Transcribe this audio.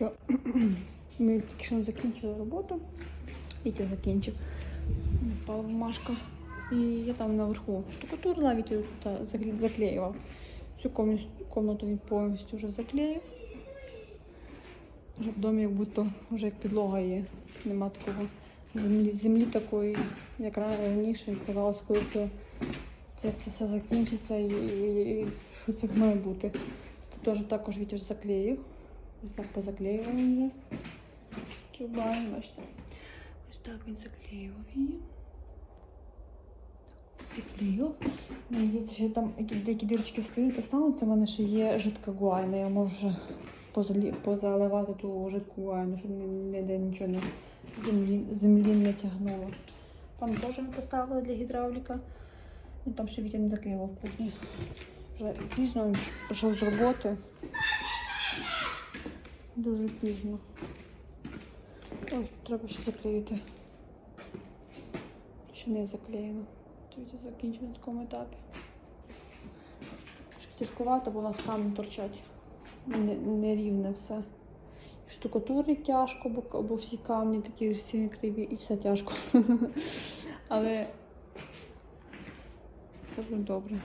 Ми тільки що закінчили роботу. Вітя закінчив. Впала бумажка. І я там наверху штукатурила, Вітя заклеював. Цю комнату він повністю вже заклеїв. Вже в домі як будто вже як підлога є. Нема такого землі, землі такої, як раніше. Казалось, коли це, це, це все закінчиться і, і, і що це має бути. Це теж також Вітя заклеїв. Ось так позаклеював вже. Чубай, бачите. Ось так він заклеював її. Мені здається, що там які- деякі дірочки остануться. У мене ще є жидка гуайна. Я можу позаливати ту жидку гуайну, щоб ні- ніде нічого не землі, землі не тягнуло. Там теж ми поставили для гідравліка. Ну, там ще Вітя не заклеював в кухні. Вже пізно пішов з роботи. Дуже пізно. Ось треба ще заклеїти. Ще не заклеєно. Тільки закінчено на такому етапі. Тяжкувато, бо у нас камні торчать. Нерівне все. І штукатурить тяжко, бо, бо всі камні такі всі криві і все тяжко. Але все буде добре.